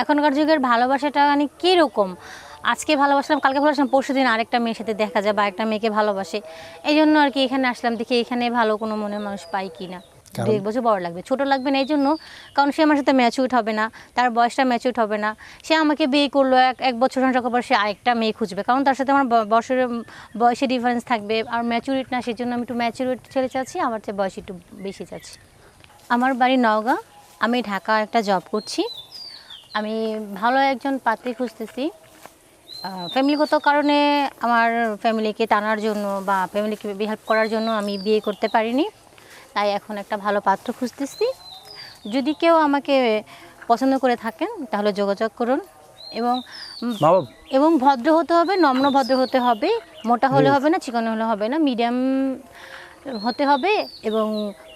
এখনকার যুগের ভালোবাসাটা মানে কীরকম? আজকে ভালোবাসলাম কালকে ভালোবাসলাম পরশু দিন আরেকটা মেয়ের সাথে দেখা যায় বা একটা মেয়েকে ভালোবাসে। এই জন্য আর কি এখানে আসলাম দেখি এখানে ভালো কোনো মনের মানুষ পাই কি না? দু এক বছর বড় লাগবে। ছোট লাগবে না এই জন্য কারণ সে আমার সাথে ম্যাচিউড হবে না তার বয়সটা ম্যাচিউড হবে না। সে আমাকে বিয়ে করল এক এক বছর সংসার পর সে আরেকটা মেয়ে খুঁজবে। কারণ তার সাথে আমার ব- বছরের বয়সে ডিফারেন্স থাকবে। আর ম্যাচুরিট না সেই জন্য আমি একটু ম্যাচুরিট ছেলে চাচ্ছি আমার চেয়ে বয়স একটু বেশি চাচ্ছি। আমার বাড়ি নওগাঁ আমি ঢাকা একটা জব করছি। আমি ভালো একজন পাত্রী খুঁজতেছি। ফ্যামিলিগত কারণে আমার ফ্যামিলিকে টানার জন্য বা ফ্যামিলিকে হেল্প করার জন্য আমি বিয়ে করতে পারিনি। তাই এখন একটা ভালো পাত্র খুঁজতেছি। যদি কেউ আমাকে পছন্দ করে থাকেন তাহলে যোগাযোগ করুন এবং এবং ভদ্র হতে হবে নম্র ভদ্র হতে হবে মোটা হলে হবে না চিকন হলে হবে না মিডিয়াম হতে হবে এবং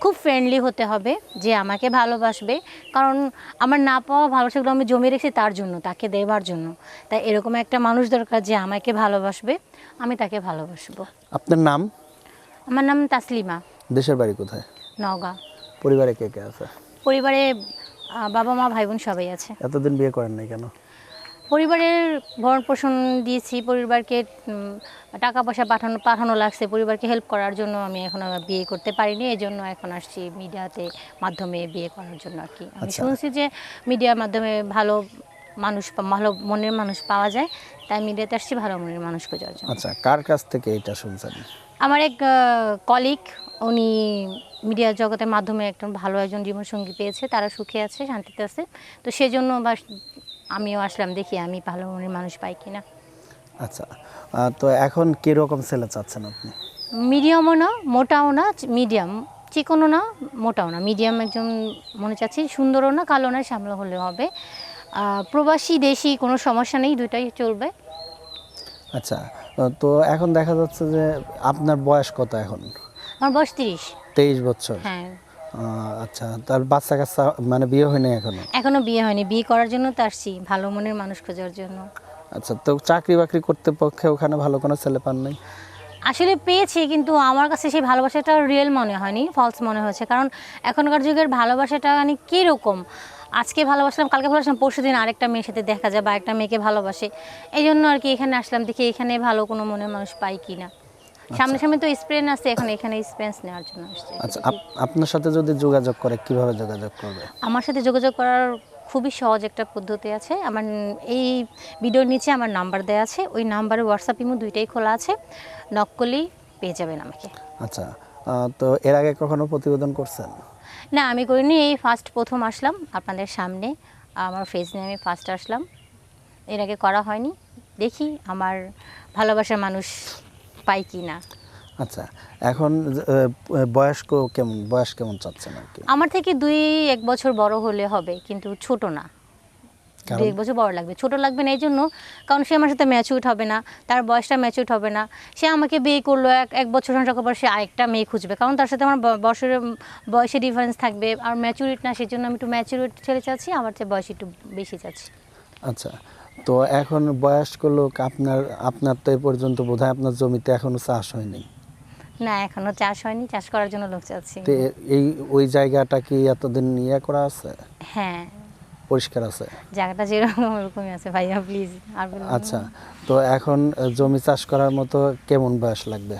খুব ফ্রেন্ডলি হতে হবে যে আমাকে ভালোবাসবে। কারণ আমার না পাওয়া ভালোবাসাগুলো আমি জমিয়ে রেখেছি তার জন্য তাকে দেবার জন্য। তাই এরকম একটা মানুষ দরকার যে আমাকে ভালোবাসবে আমি তাকে ভালোবাসবো। আপনার নাম? আমার নাম তাসলিমা। দেশের বাড়ি কোথায়? নওগাঁ। পরিবারে কে কে আছে? পরিবারে বাবা মা ভাই বোন সবাই আছে। এতদিন বিয়ে করেন নাই কেন? পরিবারের ভরণ পোষণ দিয়েছি পরিবারকে টাকা পয়সা পাঠানো পাঠানো লাগছে পরিবারকে হেল্প করার জন্য আমি এখন বিয়ে করতে পারিনি এই জন্য এখন আসছি মিডিয়াতে মাধ্যমে বিয়ে করার জন্য আর কি। আমি আচ্ছা। শুনছি যে মিডিয়ার মাধ্যমে ভালো মানুষ ভালো মনের মানুষ পাওয়া যায় তাই মিডিয়াতে আসছি ভালো মনের মানুষ খোঁজার জন্য। আচ্ছা কার কাছ থেকে এটা শুনছেন? আমার এক কলিগ উনি মিডিয়া জগতের মাধ্যমে একটা ভালো একজন জীবনসঙ্গী পেয়েছে তারা সুখে আছে শান্তিতে আছে তো সেজন্য বা আমিও আসলাম দেখি আমি ভালো মনের মানুষ পাই কিনা। আচ্ছা তো এখন কীরকম ছেলে চাচ্ছেন আপনি? মিডিয়ামও না মোটাও না মিডিয়াম। চিকনও না মোটাও না। মিডিয়াম একজন মনে চাচ্ছি সুন্দরও না কালো না সামলা হলে হবে। প্রবাসী দেশি কোনো সমস্যা নেই দুইটাই চলবে। আচ্ছা তো এখন দেখা যাচ্ছে যে আপনার বয়স কত এখন? আমার বয়স তিরিশ। তেইশ বছর। হ্যাঁ। আচ্ছা তার বাচ্চা কাচ্চা মানে বিয়ে হয়নি এখনও? এখনও বিয়ে হয়নি। বিয়ে করার জন্য তো আসছি ভালো মনের মানুষ খোঁজার জন্য। আচ্ছা তো চাকরি বাকরি করতে পক্ষে ওখানে ভালো কোনো ছেলে পান নাই? আসলে পেয়েছি কিন্তু আমার কাছে সেই ভালোবাসাটা রিয়েল মনে হয়নি ফলস মনে হয়েছে। কারণ এখনকার যুগের ভালোবাসাটা মানে কীরকম? আজকে ভালোবাসলাম কালকে ভালোবাসলাম পরশু দিন আরেকটা মেয়ের সাথে দেখা যায় বা একটা মেয়েকে ভালোবাসে। এই জন্য আর কি এখানে আসলাম দেখি এখানে ভালো কোনো মনের মানুষ পাই কি না সামনে সামনে তো এক্সপিরিয়েন্স আছে এখন এখানে এক্সপিরিয়েন্স নেওয়ার জন্য আসছে। আচ্ছা আপনার সাথে যদি যোগাযোগ করে কীভাবে যোগাযোগ করবে? আমার সাথে যোগাযোগ করার খুবই সহজ একটা পদ্ধতি আছে। আমার এই ভিডিওর নিচে আমার নাম্বার দেওয়া আছে। ওই নাম্বারে হোয়াটসঅ্যাপ ইমো দুইটাই খোলা আছে। নক করলেই পেয়ে যাবেন আমাকে। আচ্ছা তো এর আগে কখনো প্রতিবেদন করছেন? না আমি করিনি। এই ফার্স্ট প্রথম আসলাম আপনাদের সামনে। আমার ফেস নিয়ে আমি ফার্স্ট আসলাম। এর আগে করা হয়নি। দেখি আমার ভালোবাসার মানুষ পাই কি না আচ্ছা এখন বয়স্ক কেমন বয়স কেমন চাচ্ছেন আর কি? আমার থেকে দুই এক বছর বড় হলে হবে কিন্তু ছোট না। দুই এক বছর বড় লাগবে। ছোট লাগবে না এই জন্য কারণ সে আমার সাথে ম্যাচিউড হবে না তার বয়সটা ম্যাচিউড হবে না। সে আমাকে বিয়ে করল এক এক বছর সংসার পর সে আরেকটা মেয়ে খুঁজবে। কারণ তার সাথে আমার ব- বছরের বয়সে ডিফারেন্স থাকবে আর ম্যাচুরিট না সেই জন্য আমি একটু ম্যাচুরিট ছেড়ে চাচ্ছি আমার চেয়ে বয়স একটু বেশি চাচ্ছি। আচ্ছা তো এখন বয়স্ক লোক আপনার আপনার তো এ পর্যন্ত বোধহয় আপনার জমিতে এখনও চাষ হয়নি? না এখনও চাষ হয়নি চাষ করার জন্য লোক চাচ্ছি। তো এ- এই ওই জায়গাটা কি এতদিন ইয়ে করা আছে? হ্যাঁ। পরিষ্কার আছে? জায়গাটা যেরকম ওরকমই আছে ভাইয়া প্লিজ আর বলবেন না। আচ্ছা তো এখন আহ, জমি চাষ করার মতো কেমন বয়স লাগবে?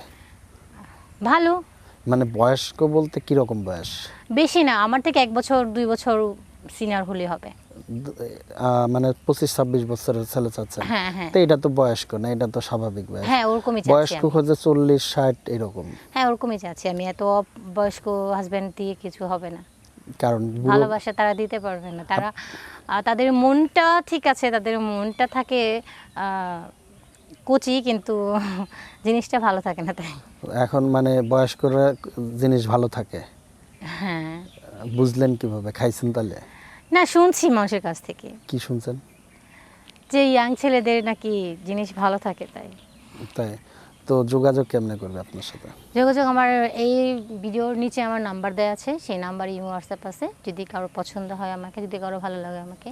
ভালো। মানে বয়স্ক বলতে কীরকম বয়স? বেশি না আমার থেকে এক বছর দুই বছর সিনিয়র হলে হবে। মানে পঁচিশ ছাব্বিশ বছরের ছেলে চাচ্ছে। হ্যাঁ হ্যাঁ। তো এটা তো বয়স্ক না এটা তো স্বাভাবিক বয়স। হ্যাঁ ওরকমই বয়স্ক। খোঁজে চল্লিশ ষাট এরকম। হ্যাঁ ওরকমই চাচ্ছি আমি। এত বয়স্ক হাজব্যান্ড দিয়ে কিছু হবে না। কারণ ভালোবাসা তারা দিতে পারবে না। তারা তাদের মনটা ঠিক আছে তাদের মনটা থাকে কচি কিন্তু জিনিসটা ভালো থাকে না তাই। এখন মানে বয়স্করা জিনিস ভালো থাকে। হ্যাঁ। বুঝলেন কীভাবে? খাইছেন তাহলে না শুনছি মানুষের কাছ থেকে। কি শুনছেন? যে ইয়াং ছেলেদের নাকি জিনিস ভালো থাকে তাই। তাই? তো যোগাযোগ কেমনে করবে আপনার সাথে? যোগাযোগ আমার এই ভিডিওর নিচে আমার নাম্বার দেওয়া আছে সেই নাম্বার ইমো হোয়াটসঅ্যাপ আছে। যদি কারও পছন্দ হয় আমাকে যদি কারও ভালো লাগে আমাকে